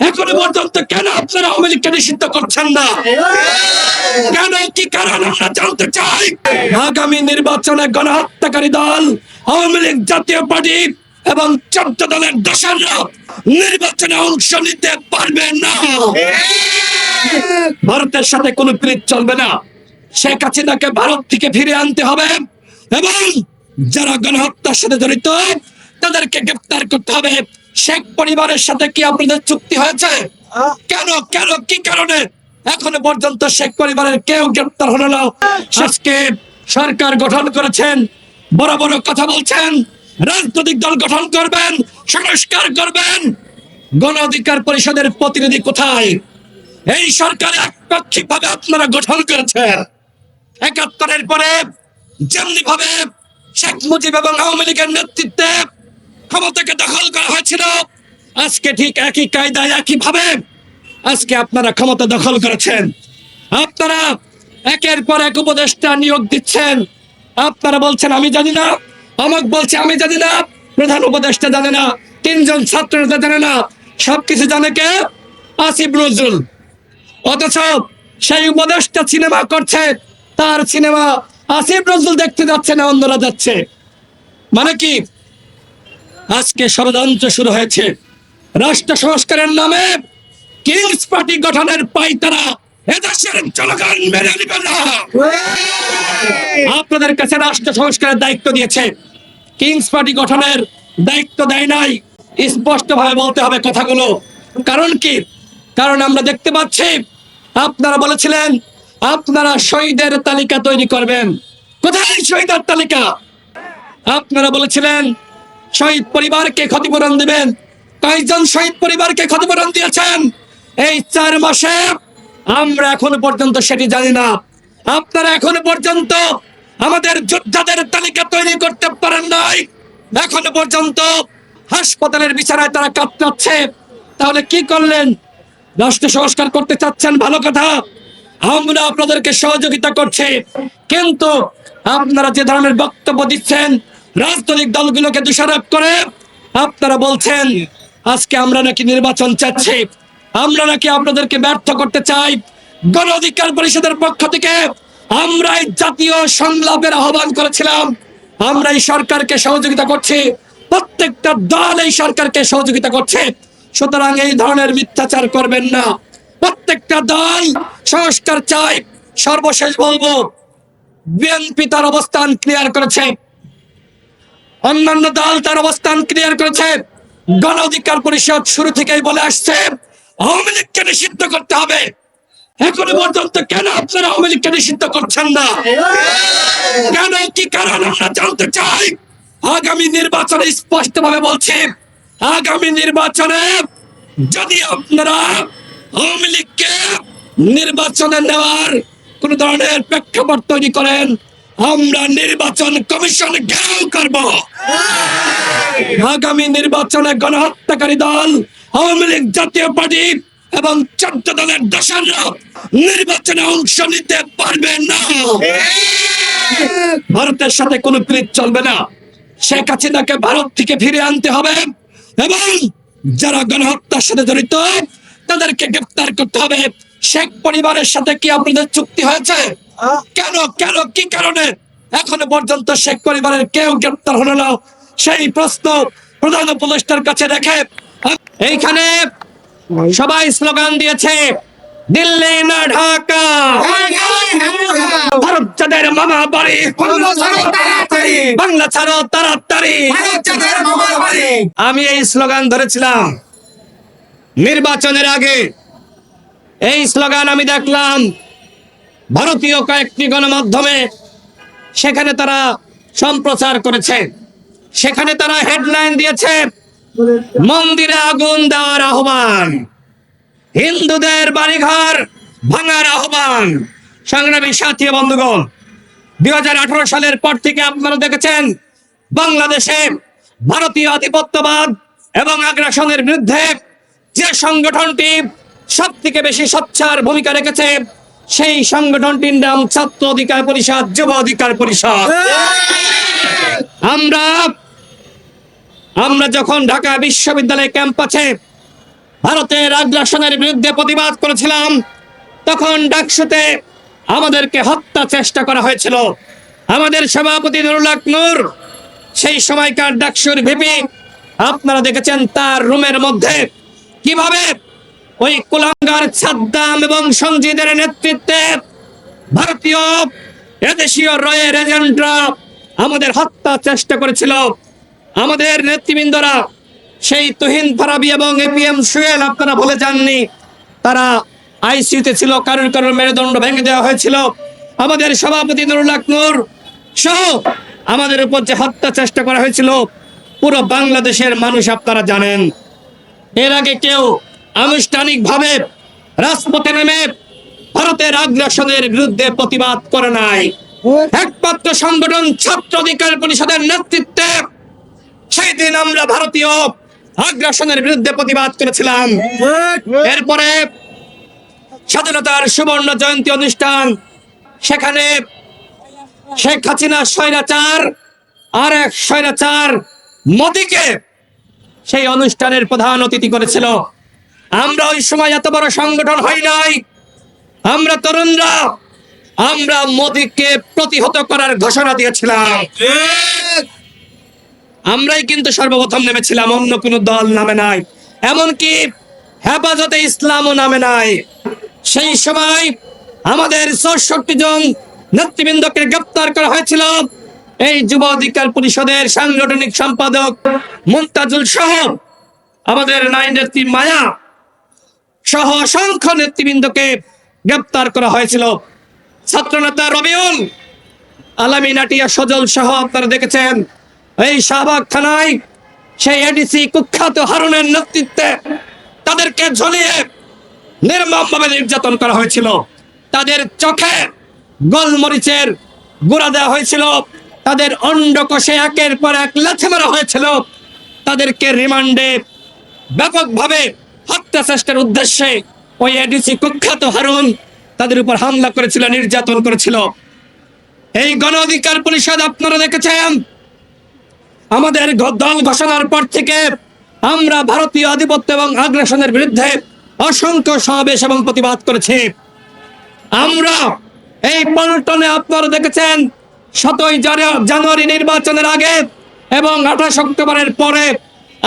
এখনও পর্যন্ত কেন আপনারা আওয়ামী লীগকে নিষিদ্ধ করছেন না? কেন কি কারণ আমরা জানতে চাই? আগামী নির্বাচনে গণহত্যাকারী দল, আওয়ামী লীগ জাতীয় পার্টি এবং চোদ্দ দলের দোসররা নির্বাচনে অংশ নিতে পারবে না। ভারতের সাথে কোনো প্রীত চলবে না। শেখ হাসিনাকে ভারত থেকে ফিরে আনতে হবে এবং যারা গণহত্যার সাথে জড়িত, তাদেরকে গ্রেপ্তার করতে হবে। শেখ পরিবারের সাথে কি আপনাদের চুক্তি হয়েছে? কেন? কেন? কি কারণে? এখনও পর্যন্ত শেখ পরিবারের কেউ গ্রেপ্তার হলো না। আজকে সরকার গঠন করেছেন বড় বড় কথা বলছেন রাজনৈতিক দল গঠন করবেন সংস্কার করবেন। গণ অধিকার পরিষদের প্রতিনিধি কোথায়? এই সরকার একপাক্ষিক ভাবে আপনারা গঠন করেছেন। একাত্তরের পরে যেমনি ভাবে শেখ মুজিব এবং আওয়ামী লীগের নেতৃত্বে ক্ষমতাকে দখল করা হয়েছিল। আজকে ঠিক একই কায়দায় একই ভাবে আজকে আপনারা ক্ষমতা দখল করেছেন। আপনারা একের পর এক উপদেষ্টা নিয়োগ দিচ্ছেন। আপনারা বলছেন, আমি জানি না। আমাকে বলছে, আমি জানি না। প্রধান উপদেষ্টা জানে না। তিনজন ছাত্র নেতা জানে না। সবকিছু জানে কে? আসিফ নজরুল। অথচ সেই উপদেষ্টা সিনেমা করছে। তার সিনেমা আসিফ নজরুল দেখতে যাচ্ছে না, অন্যরা যাচ্ছে মানে কি? আজকে ষড়যন্ত্র শুরু হয়েছে। রাষ্ট্র সংস্কারের নামে কিংস পার্টি গঠনের পাইতারা এদেশের জনগণ মেনে নিবে আপনাদের কাছে রাষ্ট্র সংস্কারের দায়িত্ব দিয়েছে। কিংস পার্টি গঠনের দায়িত্ব দেয় নাই। স্পষ্ট ভাবে বলতে হবে কথাগুলো। কারণ কি? কারণ আমরা দেখতে পাচ্ছি, আপনারা বলেছিলেন, আপনারা শহীদের তালিকা তৈরি করবেন। কোথায় শহীদের তালিকা? আপনারা বলেছিলেন শহীদ পরিবারকে ক্ষতিপূরণ দিবেন। কয়েকজন শহীদ পরিবারকে ক্ষতিপূরণ দিয়েছেন। এই চার মাসে আমরা এখনও পর্যন্ত সেটি জানি না। আপনারা এখনও পর্যন্ত আমাদের যোদ্ধাদের তালিকা তৈরি করতে পারেন নাই। এখনও পর্যন্ত হাসপাতালের বিছানায় তারা কাতরাচ্ছে তাহলে কি করলেন? রাষ্ট্র সংস্কার করতে চাচ্ছেন, ভালো কথা। আমরা আপনাদেরকে সহযোগিতা করছি। কিন্তু আপনারা যে ধরনের বক্তব্য দিচ্ছেন রাজনৈতিক দলগুলোকে দোষারোপ করে। আপনারা বলছেন, আজকে আমরা নাকি নির্বাচন চাচ্ছি। আমরা নাকি আপনাদেরকে ব্যর্থ করতে চাই। গণ অধিকার পরিষদের পক্ষ থেকে আমরা এই জাতীয় সংলাপের আহ্বান করেছিলাম। আমরা এই সরকারকে সহযোগিতা করছি। প্রত্যেকটা দল এই সরকারকে সহযোগিতা করছে। সুতরাং এই ধরনের মিথ্যাচার করবেন না। প্রত্যেকটা দল সংস্কার চাই। সর্বশেষ বলব, বিএনপি তার অবস্থান ক্লিয়ার করেছে। অন্যান্য দল তার অবস্থান ক্লিয়ার করেছে। গণ অধিকার পরিষদ শুরু থেকেই বলে আসছে, আওয়ামী লীগকে নিষিদ্ধ করতে হবে। এখনও পর্যন্ত কেন আপনারা আওয়ামী লীগকে নিষিদ্ধ করছেন না? কেন কি কারণ আমরা জানতে চাই? আগামী নির্বাচনে স্পষ্ট ভাবে বলছি, আগামী নির্বাচনে যদি আপনারা আওয়ামী লীগকে নির্বাচনে নেওয়ার কোন ধরনের প্রেক্ষাপট তৈরি করেন আমরা নির্বাচন কমিশন ঘেরাও করব। আগামী নির্বাচনে গণহত্যাকারী দল, আওয়ামী লীগ জাতীয় পার্টি এবং চোদ্দ দলের দশাররা নির্বাচনে অংশ নিতে পারবে না। ভারতের সাথে কোনো প্রীত চলবে না। শেখ হাসিনাকে ভারত থেকে ফিরে আনতে হবে এবং যারা গণহত্যার সাথে জড়িত, তাদেরকে গ্রেপ্তার করতে হবে। শেখ পরিবারের সাথে কি আপনাদের চুক্তি হয়েছে? কেন কেন, কি কারণে? এখনও পর্যন্ত শেখ পরিবারের কেউ গ্রেপ্তার হলো না। সেই প্রশ্ন প্রধান উপদেষ্টার কাছে রেখে এইখানে সবাই স্লোগান দিয়েছে, দিল্লি না ঢাকা। ভারত যাদের মামা বাড়ি, বাংলা ছাড়ো তাড়াতাড়ি। আমি এই স্লোগান ধরেছিলাম নির্বাচনের আগে। এই স্লোগান আমি দেখলাম ভারতীয় কয়েকটি গণমাধ্যমে সেখানে তারা সম্প্রচার করেছে। সেখানে তারা হেডলাইন দিয়েছে, মন্দিরে আগুন দেওয়ার আহ্বান। হিন্দুদের বাড়িঘর ভাঙার আহ্বান। সংগ্রামী সাথী বন্ধুগণ, দুই হাজার আঠারো সালের পর থেকে আপনারা দেখেছেন, বাংলাদেশে ভারতীয় আধিপত্যবাদ এবং আগ্রাসনের বিরুদ্ধে যে সংগঠনটি সব থেকে বেশি সোচ্চার ভূমিকা রেখেছে সেই সংগঠনটির নাম ছাত্র অধিকার পরিষদ, যুব অধিকার পরিষদ। আমরা আমরা যখন ঢাকা বিশ্ববিদ্যালয় ক্যাম্পাসে ভারতের আগ্রাসনের বিরুদ্ধে প্রতিবাদ করেছিলাম, তখন ডাকসুতে আমাদেরকে হত্যা চেষ্টা করা হয়েছিল। আমাদের সভাপতি নুরুল নূর, সেই সময়কার ডাকসুর ভিপি, আপনারা দেখেছেন তার রুমের মধ্যে কীভাবে ওই কুলাঙ্গার সাদ্দাম এবং সঞ্জিদের নেতৃত্বে ভারতীয় এদেশীয় রয়ের এজেন্টরা আমাদের হত্যা চেষ্টা করেছিল। আমাদের নেতৃবৃন্দরা সেই তুহিন ফারাবি এবং এপিএম সুয়েল, আপনারা ভুলে যাননি, তারা আইসিইউতে ছিল, কারোর কারোর মেরুদণ্ড ভেঙে দেওয়া হয়েছিল। আমাদের সভাপতি নুরুল হক নূর সহ আমাদের উপর যে হত্যা চেষ্টা করা হয়েছিল, পুরো বাংলাদেশের মানুষ আপনারা জানেন। এর আগে কেউ আনুষ্ঠানিকভাবে রাজপথে নেমে ভারতের আগ্রাসনের বিরুদ্ধে প্রতিবাদ করে নাই। একমাত্র সংগঠন ছাত্র অধিকার পরিষদের নেতৃত্বে সেই দিন আমরা ভারতীয় আগ্রাসনের বিরুদ্ধে প্রতিবাদ করেছিলাম। এরপরে স্বাধীনতার সুবর্ণ জয়ন্তী অনুষ্ঠান, সেখানে শেখ হাসিনা স্বৈরাচার আর এক স্বৈরাচার মোদীকে সেই অনুষ্ঠানের প্রধান অতিথি করেছিল। আমরা ওই সময় এত বড় সংগঠন হয় নাই। আমরা তরুণরা, আমরা মোদীকে প্রতিহত করার ঘোষণা দিয়েছিলাম। আমরাই কিন্তু সর্বপ্রথম নেমেছিলাম, অন্য কোনো দল নামে নাই। এমনকি হেফাজতে ইসলামও নামে নাই। সেই সময় আমাদের চৌষট্টি জন নেতৃবৃন্দকে গ্রেপ্তার করা হয়েছিল। এই যুব অধিকার পরিষদের সাংগঠনিক সম্পাদক মুমতাজুল সহ আমাদের নাইন মায়া সহ অসংখ্য নেতৃবৃন্দকে গ্রেপ্তার করা হয়েছিল। ছাত্রনেতা রবিউল আলামী নাটিয়া সজল সহ আপনারা দেখেছেন, এই শাহবাগ থানায় সেই এডিসি কুখ্যাত হারুনের নেতৃত্বে তাদেরকে ঝুলিয়ে নির্মমভাবে নির্যাতন করা হয়েছিল। তাদের চোখে গোলমরিচের গুঁড়া দেওয়া হয়েছিল। তাদের অন্ডকোষে একের পর এক লাথি মারা হয়েছিল। তাদেরকে রিমান্ডে ব্যাপকভাবে হত্যা চেষ্টার উদ্দেশ্যে ওই এডিসি কুখ্যাত হারুন তাদের উপর হামলা করেছিল, নির্যাতন করেছিল। এই গণ অধিকার পরিষদ আপনারা দেখেছেন? আমাদের দল ঘোষণার পর থেকে আমরা ভারতীয় আধিপত্য এবং আগ্রাসনের বিরুদ্ধে অসংখ্য সমাবেশ এবং প্রতিবাদ করেছি। আমরা এই পল্টনে আপনারা দেখেছেন, সতই জানুয়ারি নির্বাচনের আগে এবং আঠাশ অক্টোবরের পরে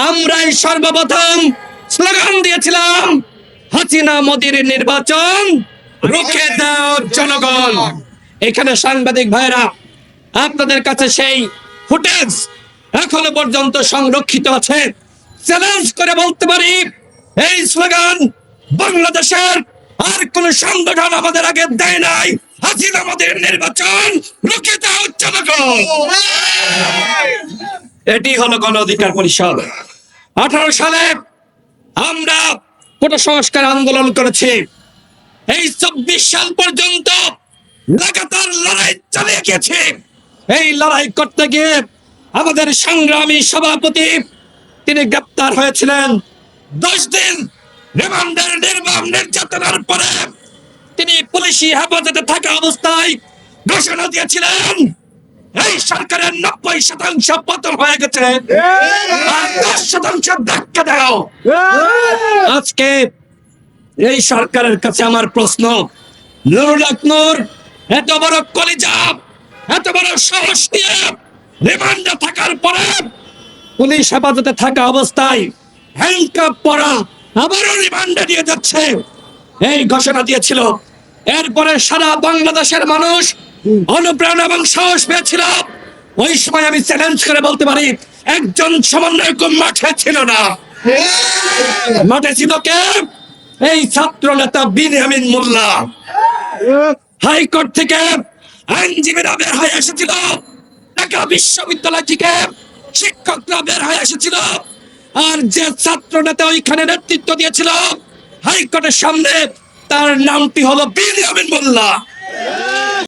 আমরাই সর্বপ্রথম স্লোগান দিয়েছিলাম, হাসিনা মোদির নির্বাচন, রুখে দাও জনগণ। এখানে সাংবাদিক ভাইরা, আপনাদের কাছে সেই ফুটেজ এখনও পর্যন্ত সংরক্ষিত আছে। চ্যালেঞ্জ করে বলতে পারি, এই স্লোগান বাংলাদেশের আর কোন সংগঠন আমাদের আগে দেয় নাই। হাসিনা আমাদের নির্বাচন, রুখে দাও জনগণ। এটি হলো গণ অধিকার পরিষদ। আঠারো সালে আমরা কোটা সংস্কার আন্দোলন করেছি। এই চব্বিশ সাল পর্যন্ত লাগাতার লড়াই চালিয়ে গেছে এই লড়াই করতে গিয়ে আমাদের সংগ্রামী সভাপতি তিনি গ্রেপ্তার হয়েছিলেন। দশ দিন রিমান্ডের নির্মম নির্যাতনের পরে তিনি পুলিশি হেফাজতে থাকা অবস্থায় ঘোষণা দিয়েছিলেন এই সরকারের নব্বই শতাংশ পতন হয়ে গেছে। আর দশ শতাংশ ধাক্কা দাও। আজকে এই সরকারের কাছে আমার প্রশ্ন, নুরুল হক নূর, এত বড় কলিজা, এত বড় সাহস নিয়ে রিমান্ডে থাকার পরে পুলিশ হেফাজতে থাকা অবস্থায় হ্যান্ডকাপ পরা আবারও রিমান্ডে দিয়ে যাচ্ছে। এই ঘোষণা দিয়েছিল। এরপরে সারা বাংলাদেশের মানুষ অনুপ্রেরণা এবং সাহস পেয়েছিল ওই সময় আমি চ্যালেঞ্জ করে বলতে পারি, একজন সমন্বয়ক মাঠে ছিল না। মাঠে ছিল কে? এই ছাত্র নেতা বিনিয়ামিন মোল্লা। হাইকোর্ট থেকে আইনজীবীরা বের হয়ে এসেছিল। ঢাকা বিশ্ববিদ্যালয় থেকে শিক্ষকরা বের হয়ে এসেছিল। আর যে ছাত্র নেতা ওইখানে নেতৃত্ব দিয়েছিল, হাইকোর্টের সামনে তার নামটি হলো বিনিয়ামিন মোল্লা।